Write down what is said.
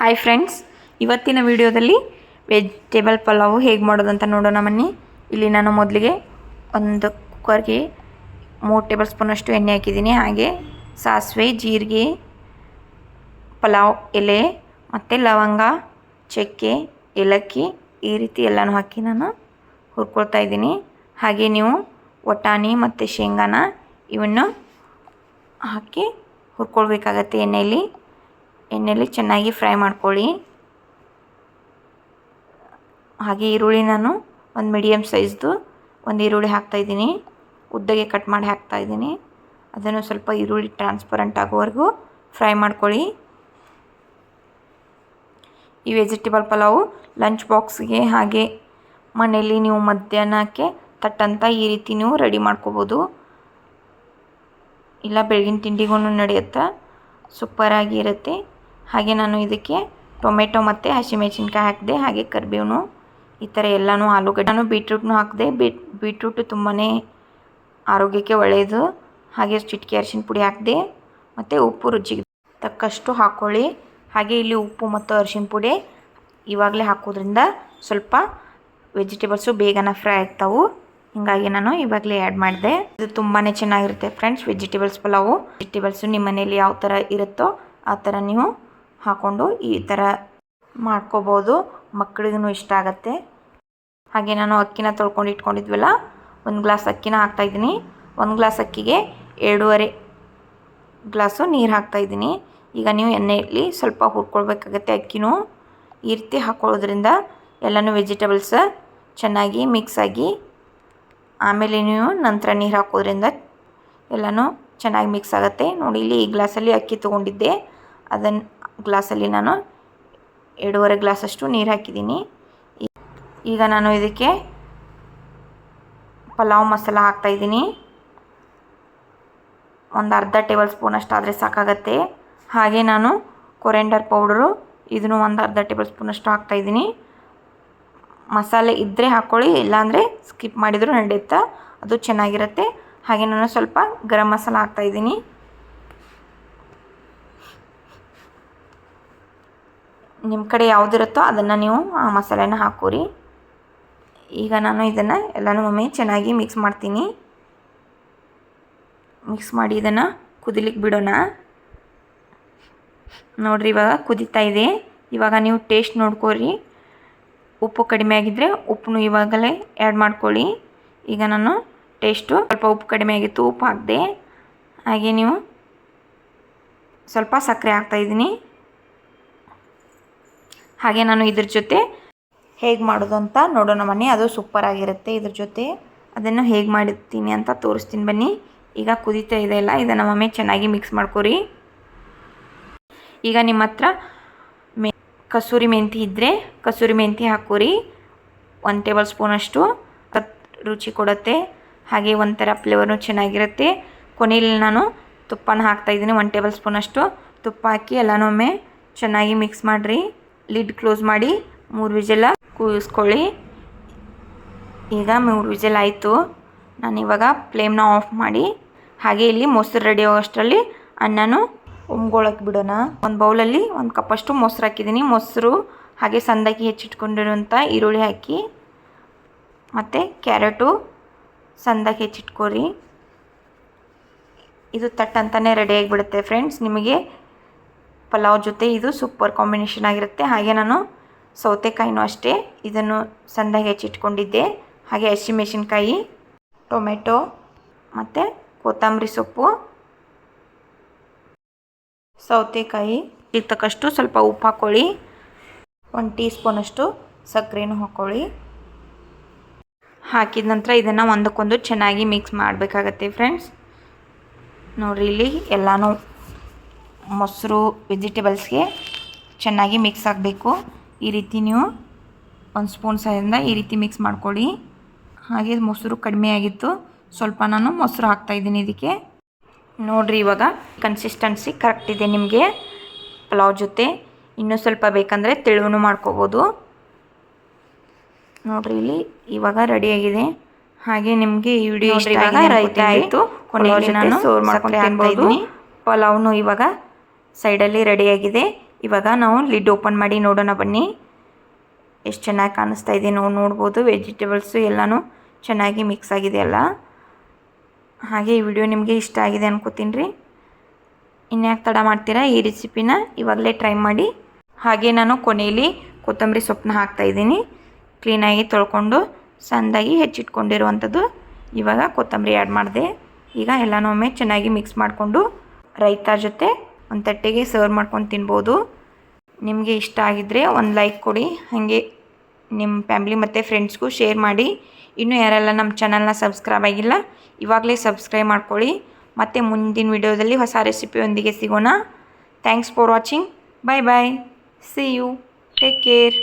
Hi friends ಇವತ್ತಿನ ವಿಡಿಯೋದಲ್ಲಿ vegetable pulao ಹೇಗೆ ಮಾಡೋದಂತ ನೋಡೋಣ ಬನ್ನಿ. ಇಲ್ಲಿ ನಾನು ಮೊದಲಿಗೆ ಒಂದು ಕುಕ್ಕರ್ಗೆ ಮೂರು ಟೇಬಲ್ ಸ್ಪೂನಷ್ಟು ಎಣ್ಣೆ ಹಾಕಿದ್ದೀನಿ. ಹಾಗೆ ಸಾಸಿವೆ, ಜೀರಿಗೆ, ಪಲಾವ್, ಎಲೆ ಮತ್ತು ಲವಂಗ, ಚಕ್ಕೆ, ಏಲಕ್ಕಿ ಈ ರೀತಿ ಎಲ್ಲನೂ ಹಾಕಿ ನಾನು ಹುರ್ಕೊಳ್ತಾ ಇದ್ದೀನಿ. ಹಾಗೆ ನೀವು ಒಟಾಣಿ ಮತ್ತು ಶೇಂಗಾನ ಇವನ್ನು ಹಾಕಿ ಹುರ್ಕೊಳ್ಬೇಕಾಗತ್ತೆ ಎಣ್ಣೆಯಲ್ಲಿ ಎಣ್ಣೆಯಲ್ಲಿ ಚೆನ್ನಾಗಿ ಫ್ರೈ ಮಾಡ್ಕೊಳ್ಳಿ. ಹಾಗೆ ಈರುಳ್ಳಿ ನಾನು ಒಂದು ಮೀಡಿಯಮ್ ಸೈಜ್ದು ಒಂದು ಈರುಳ್ಳಿ ಹಾಕ್ತಾಯಿದ್ದೀನಿ ಉದ್ದಗೆ ಕಟ್ ಮಾಡಿ ಹಾಕ್ತಾಯಿದ್ದೀನಿ ಅದನ್ನು ಸ್ವಲ್ಪ ಈರುಳ್ಳಿ ಟ್ರಾನ್ಸ್ಪರೆಂಟ್ ಆಗೋವರೆಗೂ ಫ್ರೈ ಮಾಡ್ಕೊಳ್ಳಿ. ಈ ವೆಜಿಟೇಬಲ್ ಪಲಾವು ಲಂಚ್ ಬಾಕ್ಸ್ಗೆ ಹಾಗೆ ಮನೆಯಲ್ಲಿ ನೀವು ಮಧ್ಯಾಹ್ನಕ್ಕೆ ತಟ್ಟಂತ ಈ ರೀತಿ ನೀವು ರೆಡಿ ಮಾಡ್ಕೋಬೋದು. ಇಲ್ಲ, ಬೆಳಗಿನ ತಿಂಡಿಗೂ ನಡೆಯುತ್ತೆ? ಸೂಪರಾಗಿ ಇರುತ್ತೆ. ಹಾಗೆ ನಾನು ಇದಕ್ಕೆ ಟೊಮೆಟೊ ಮತ್ತು ಹಸಿಮೆಣಸಿನ್ಕಾಯಿ ಹಾಕಿದೆ, ಹಾಗೆ ಕರಿಬೇವು ಈ ಥರ ಎಲ್ಲನೂ ಆಲೂಗಡ್ಡೆ. ನಾನು ಬೀಟ್ರೂಟ್ನು ಹಾಕಿದೆ, ಬೀಟ್, ಬೀಟ್ರೂಟು ತುಂಬಾ ಆರೋಗ್ಯಕ್ಕೆ ಒಳ್ಳೆಯದು ಹಾಗೆ ಚಿಟಿಕೆ ಅರಿಶಿನ ಪುಡಿ ಹಾಕಿದೆ, ಮತ್ತು ಉಪ್ಪು ರುಚಿಗೆ ತಕ್ಕಷ್ಟು ಹಾಕ್ಕೊಳ್ಳಿ ಹಾಗೆ ಇಲ್ಲಿ ಉಪ್ಪು ಮತ್ತು ಅರಿಶಿನ ಪುಡಿ ಇವಾಗಲೇ ಹಾಕೋದ್ರಿಂದ ಸ್ವಲ್ಪ ವೆಜಿಟೇಬಲ್ಸು ಬೇಗನೆ ಫ್ರೈ ಆಗ್ತಾವು. ಹೀಗಾಗಿ ನಾನು ಇವಾಗಲೇ ಆ್ಯಡ್ ಮಾಡಿದೆ. ಇದು ತುಂಬಾ ಚೆನ್ನಾಗಿರುತ್ತೆ ಫ್ರೆಂಡ್ಸ್ ವೆಜಿಟೇಬಲ್ಸ್ ಪಲಾವು. ವೆಜಿಟೇಬಲ್ಸು ನಿಮ್ಮ ಮನೇಲಿ ಯಾವ ಥರ ಇರುತ್ತೋ ಆ ಥರ ನೀವು ಹಾಕ್ಕೊಂಡು ಈ ಥರ ಮಾಡ್ಕೋಬೋದು. ಮಕ್ಕಳಿಗೂ ಇಷ್ಟ ಆಗುತ್ತೆ. ಹಾಗೆ ನಾನು ಅಕ್ಕಿನ ತೊಳ್ಕೊಂಡು ಇಟ್ಕೊಂಡಿದ್ವಲ್ಲ, ಒಂದು ಗ್ಲಾಸ್ ಅಕ್ಕಿನ ಹಾಕ್ತಾಯಿದ್ದೀನಿ ಒಂದು ಗ್ಲಾಸ್ ಅಕ್ಕಿಗೆ ಎರಡೂವರೆ ಗ್ಲಾಸು ನೀರು ಹಾಕ್ತಾಯಿದ್ದೀನಿ ಈಗ ನೀವು ಎಣ್ಣೆಯಲ್ಲಿ ಸ್ವಲ್ಪ ಹುರ್ಕೊಳ್ಬೇಕಾಗತ್ತೆ ಅಕ್ಕಿನೂ. ಈ ರೀತಿ ಹಾಕ್ಕೊಳ್ಳೋದ್ರಿಂದ ಎಲ್ಲನೂ ವೆಜಿಟೇಬಲ್ಸ್ ಚೆನ್ನಾಗಿ ಮಿಕ್ಸ್ ಆಗಿ ಆಮೇಲೆ ನೀವು ನಂತರ ನೀರು ಹಾಕೋದ್ರಿಂದ ಎಲ್ಲನೂ ಚೆನ್ನಾಗಿ ಮಿಕ್ಸ್ ಆಗುತ್ತೆ. ನೋಡಿ, ಇಲ್ಲಿ ಈ ಗ್ಲಾಸಲ್ಲಿ ಅಕ್ಕಿ ತೊಗೊಂಡಿದ್ದೆ. ಅದನ್ನು ಗ್ಲಾಸಲ್ಲಿ ನಾನು ಎರಡೂವರೆ ಗ್ಲಾಸಷ್ಟು ನೀರು ಹಾಕಿದ್ದೀನಿ. ಈಗ ನಾನು ಇದಕ್ಕೆ ಪಲಾವ್ ಮಸಾಲ ಹಾಕ್ತಾಯಿದ್ದೀನಿ ಒಂದು ಅರ್ಧ ಟೇಬಲ್ ಸ್ಪೂನ್ ಅಷ್ಟಾದರೆ ಸಾಕಾಗತ್ತೆ. ಹಾಗೆ ನಾನು ಕೊರೆಂಡರ್ ಪೌಡ್ರು ಇದನ್ನು ಒಂದು ಅರ್ಧ ಟೇಬಲ್ ಸ್ಪೂನಷ್ಟು ಹಾಕ್ತಾಯಿದ್ದೀನಿ ಮಸಾಲೆ ಇದ್ದರೆ ಹಾಕ್ಕೊಳ್ಳಿ ಇಲ್ಲಾಂದರೆ ಸ್ಕಿಪ್ ಮಾಡಿದರೂ ನಡೆಯುತ್ತಾ, ಅದು ಚೆನ್ನಾಗಿರುತ್ತೆ. ಹಾಗೆ ನಾನು ಸ್ವಲ್ಪ ಗರಂ ಮಸಾಲ ಹಾಕ್ತಾಯಿದ್ದೀನಿ ನಿಮ್ಮ ಕಡೆ ಯಾವುದಿರುತ್ತೋ ಅದನ್ನು ನೀವು, ಆ, ಮಸಾಲೆನ ಹಾಕೋರಿ. ಈಗ ನಾನು ಇದನ್ನು ಎಲ್ಲನೂ ಒಮ್ಮೆ ಚೆನ್ನಾಗಿ ಮಿಕ್ಸ್ ಮಾಡ್ತೀನಿ. ಮಿಕ್ಸ್ ಮಾಡಿ ಇದನ್ನು ಕುದಿಲಿಕ್ಕೆ ಬಿಡೋಣ. ನೋಡಿರಿ ಇವಾಗ ಕುದೀತಾ ಇದೆ. ಇವಾಗ ನೀವು ಟೇಸ್ಟ್ ನೋಡ್ಕೊರಿ. ಉಪ್ಪು ಕಡಿಮೆ ಆಗಿದ್ದರೆ ಉಪ್ಪನ್ನು ಇವಾಗಲೇ ಆ್ಯಡ್ ಮಾಡ್ಕೊಳ್ಳಿ. ಈಗ ನಾನು ಟೇಸ್ಟು ಸ್ವಲ್ಪ ಉಪ್ಪು ಕಡಿಮೆ ಆಗಿತ್ತು, ಉಪ್ಪು ಹಾಕಿದೆ. ಹಾಗೆ ನೀವು ಸ್ವಲ್ಪ ಸಕ್ಕರೆ ಹಾಕ್ತಾಯಿದ್ದೀನಿ ಹಾಗೆ ನಾನು ಇದ್ರ ಜೊತೆ ಹೇಗೆ ಮಾಡೋದು ಅಂತ ನೋಡೋಣ ಬನ್ನಿ ಅದು ಸೂಪರ್ ಆಗಿರುತ್ತೆ ಇದ್ರ ಜೊತೆ. ಅದನ್ನು ಹೇಗೆ ಮಾಡಿರ್ತೀನಿ ಅಂತ ತೋರಿಸ್ತೀನಿ ಬನ್ನಿ. ಈಗ ಕುದೀತಾ ಇದೆ ಅಲ್ಲ, ಇದನ್ನು ಒಮ್ಮೆ ಚೆನ್ನಾಗಿ ಮಿಕ್ಸ್ ಮಾಡ್ಕೊರಿ. ಈಗ ನಿಮ್ಮ ಹತ್ರ ಮೆ, ಕಸೂರಿ ಮೆಂತಿ ಇದ್ದರೆ ಕಸೂರಿ ಮೆಂತಿ ಹಾಕೋರಿ. ಒಂದು ಟೇಬಲ್ ಸ್ಪೂನಷ್ಟು ರುಚಿ ಕೊಡುತ್ತೆ. ಹಾಗೆ ಒಂಥರ ಫ್ಲೇವರ್ನು ಚೆನ್ನಾಗಿರುತ್ತೆ. ಕೊನೆಯಲ್ಲಿ ನಾನು ತುಪ್ಪನ ಹಾಕ್ತಾಯಿದ್ದೀನಿ ಒಂದು ಟೇಬಲ್ ಸ್ಪೂನಷ್ಟು ತುಪ್ಪ ಹಾಕಿ ಎಲ್ಲನೊಮ್ಮೆ ಚೆನ್ನಾಗಿ ಮಿಕ್ಸ್ ಮಾಡಿರಿ. ಲಿಡ್ ಕ್ಲೋಸ್ ಮಾಡಿ, ಮೂರು ವಿಜಲ ಕೂಗಿಸ್ಕೊಳ್ಳಿ. ಈಗ ಮೂರು ವಿಜಲ್ ಆಯಿತು. ನಾನು ಇವಾಗ ಫ್ಲೇಮ್ನ ಆಫ್ ಮಾಡಿ, ಹಾಗೆ ಇಲ್ಲಿ ಮೊಸರು ರೆಡಿ ಆಗೋಷ್ಟರಲ್ಲಿ ಅನ್ನನೂ ಉಮ್ಗೊಳಕ್ಕೆ ಬಿಡೋಣ. ಒಂದು ಬೌಲಲ್ಲಿ ಒಂದು ಕಪ್ಪಷ್ಟು ಮೊಸರು ಹಾಕಿದ್ದೀನಿ. ಮೊಸರು ಹಾಗೆ ಸಂದಾಗಿ ಹೆಚ್ಚಿಟ್ಕೊಂಡಿರುವಂಥ ಈರುಳ್ಳಿ ಹಾಕಿ, ಮತ್ತು ಕ್ಯಾರೆಟು ಸಂದಾಗಿ ಹೆಚ್ಚಿಟ್ಕೋರಿ. ಇದು ತಟ್ ಅಂತಲೇ ರೆಡಿಯಾಗಿಬಿಡುತ್ತೆ ಫ್ರೆಂಡ್ಸ್ ನಿಮಗೆ ಪಲಾವ್ ಜೊತೆ ಇದು ಸೂಪರ್ ಕಾಂಬಿನೇಷನ್ ಆಗಿರುತ್ತೆ. ಹಾಗೆ ನಾನು ಸೌತೆಕಾಯಿನೂ ಅಷ್ಟೇ ಇದನ್ನು ಸಂದಾಗಿ ಹೆಚ್ಚಿಟ್ಕೊಂಡಿದ್ದೆ. ಹಾಗೆ ಹಸಿಮೆಣಸಿನ್ಕಾಯಿ ಟೊಮೆಟೊ ಮತ್ತು ಕೊತ್ತಂಬರಿ ಸೊಪ್ಪು, ಸೌತೆಕಾಯಿ ಇರ್ತಕ್ಕಷ್ಟು ತಕ್ಕಷ್ಟು ಸ್ವಲ್ಪ ಉಪ್ಪು ಹಾಕ್ಕೊಳ್ಳಿ ಒಂದು ಟೀ ಸ್ಪೂನಷ್ಟು ಸಕ್ಕರೆನೂ ಹಾಕ್ಕೊಳ್ಳಿ ಹಾಕಿದ ನಂತರ ಇದನ್ನು ಒಂದಕ್ಕೊಂದು ಚೆನ್ನಾಗಿ ಮಿಕ್ಸ್ ಮಾಡಬೇಕಾಗತ್ತೆ ಫ್ರೆಂಡ್ಸ್ ನೋಡಿರಿ ಇಲ್ಲಿ ಎಲ್ಲನೂ ಮೊಸರು ವೆಜಿಟೇಬಲ್ಸ್ಗೆ ಚೆನ್ನಾಗಿ ಮಿಕ್ಸ್ ಆಗಬೇಕು. ಈ ರೀತಿ ನೀವು ಒಂದು ಸ್ಪೂನ್ ಸಹಾಯದಿಂದ ಈ ರೀತಿ ಮಿಕ್ಸ್ ಮಾಡ್ಕೊಳ್ಳಿ. ಹಾಗೆ ಮೊಸರು ಕಡಿಮೆ ಆಗಿತ್ತು. ಸ್ವಲ್ಪ ನಾನು ಮೊಸರು ಹಾಕ್ತಾಯಿದ್ದೀನಿ ಇದಕ್ಕೆ. ನೋಡಿರಿ ಇವಾಗ ಕನ್ಸಿಸ್ಟೆನ್ಸಿ ಕರೆಕ್ಟ್ ಇದೆ ನಿಮಗೆ. ಪಲಾವ್ ಜೊತೆ ಇನ್ನೂ ಸ್ವಲ್ಪ ಬೇಕಂದರೆ ತೆಳುವೂ ಮಾಡ್ಕೋಬೋದು. ನೋಡಿರಿ ಇಲ್ಲಿ ಇವಾಗ ರೆಡಿಯಾಗಿದೆ ಹಾಗೆ ನಿಮಗೆ ಈ ವಿಡಿಯೋ ಇಷ್ಟ ರೈತ ಆಯಿತು. ಕೊನೆಯಲ್ಲಿ ನಾನು ಸೋರ್ ಮಾಡ್ಕೊಂಡು ತಿನ್ಬೋದು ಪಲಾವ್ನು ಇವಾಗ ಸೈಡಲ್ಲಿ ರೆಡಿಯಾಗಿದೆ. ಇವಾಗ ನಾವು ಲಿಡ್ ಓಪನ್ ಮಾಡಿ ನೋಡೋಣ ಬನ್ನಿ. ಎಷ್ಟು ಚೆನ್ನಾಗಿ ಕಾಣಿಸ್ತಾ ಇದೆ ನಾವು ನೋಡ್ಬೋದು. ವೆಜಿಟೇಬಲ್ಸು ಎಲ್ಲನೂ ಚೆನ್ನಾಗಿ ಮಿಕ್ಸ್ ಆಗಿದೆ ಅಲ್ಲ. ಹಾಗೆ ಈ ವಿಡಿಯೋ ನಿಮಗೆ ಇಷ್ಟ ಆಗಿದೆ ಅನ್ಕೋತೀನಿ ರೀ. ಇನ್ಯಾಕೆ ತಡ ಮಾಡ್ತೀರಾ ಈ ರೆಸಿಪಿನ ಇವಾಗಲೇ ಟ್ರೈ ಮಾಡಿ. ಹಾಗೆ ನಾನು ಕೊನೆಯಲ್ಲಿ ಕೊತ್ತಂಬರಿ ಸೊಪ್ಪನ್ನ ಹಾಕ್ತಾಯಿದ್ದೀನಿ ಕ್ಲೀನಾಗಿ ತೊಳ್ಕೊಂಡು ಸಂದಾಗಿ ಹೆಚ್ಚಿಟ್ಕೊಂಡಿರುವಂಥದ್ದು ಇವಾಗ ಕೊತ್ತಂಬರಿ ಆ್ಯಡ್ ಮಾಡಿದೆ. ಈಗ ಎಲ್ಲನೂ ಒಮ್ಮೆ ಚೆನ್ನಾಗಿ ಮಿಕ್ಸ್ ಮಾಡಿಕೊಂಡು ರೈತ ಜೊತೆ ಒಂದು ತಟ್ಟೆಗೆ ಸರ್ವ್ ಮಾಡ್ಕೊಂಡು ತಿನ್ಬೋದು. ನಿಮಗೆ ಇಷ್ಟ ಆಗಿದ್ದರೆ ಒಂದು ಲೈಕ್ ಕೊಡಿ. ಹಾಗೆ ನಿಮ್ಮ ಫ್ಯಾಮ್ಲಿ ಮತ್ತು ಫ್ರೆಂಡ್ಸ್ಗೂ ಶೇರ್ ಮಾಡಿ. ಇನ್ನೂ ಯಾರೆಲ್ಲ ನಮ್ಮ ಚಾನಲ್ನ ಸಬ್ಸ್ಕ್ರೈಬ್ ಆಗಿಲ್ಲ, ಇವಾಗಲೇ ಸಬ್ಸ್ಕ್ರೈಬ್ ಮಾಡ್ಕೊಳ್ಳಿ. ಮತ್ತು ಮುಂದಿನ ವಿಡಿಯೋದಲ್ಲಿ ಹೊಸ ರೆಸಿಪಿಯೊಂದಿಗೆ ಸಿಗೋಣ. Thanks for watching bye bye see you take care